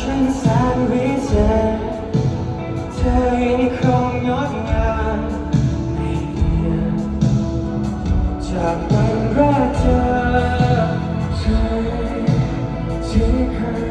ฉันงแสนวิเศษเธอยังคงงดงามไม่เปลี่ยนจากวันแรกเจอเธอที่เคย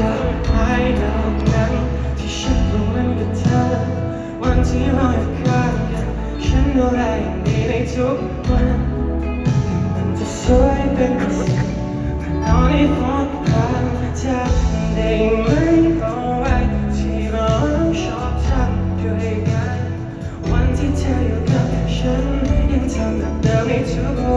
กับไม้ดอกนั้นที่ฉันลงนั้นกับเธอ วันที่เราอยู่ข้างกันฉันดูแลอย่างดีในทุกวันมันจะสวยเป็นสิ่งนอนนห้องพักจะได้ไหมเอาไว้ที่เราชอบทำด้วยกัน วันที่เธออยู่กับฉันยังทำแบบเดิทุกวัน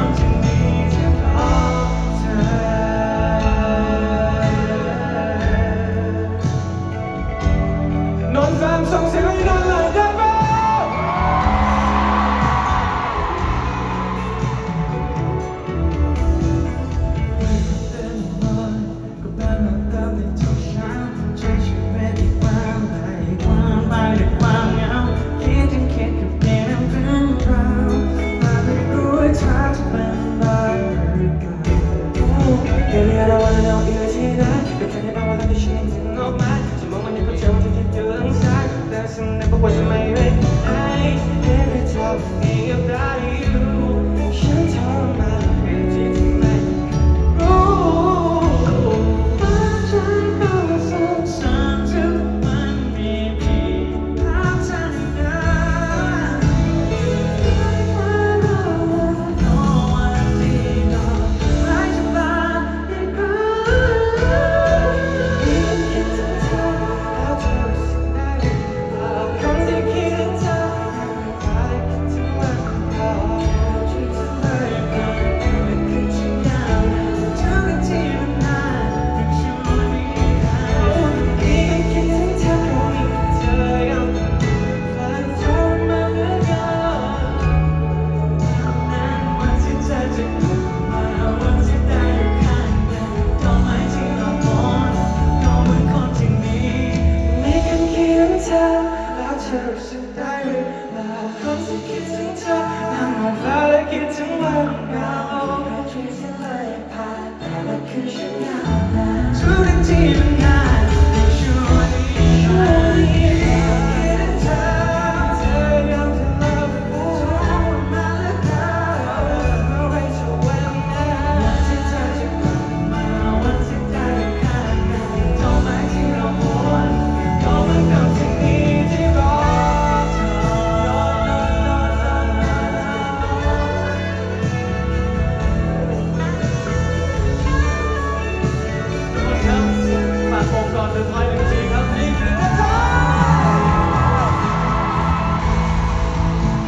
come to me. ว่าจะ แต่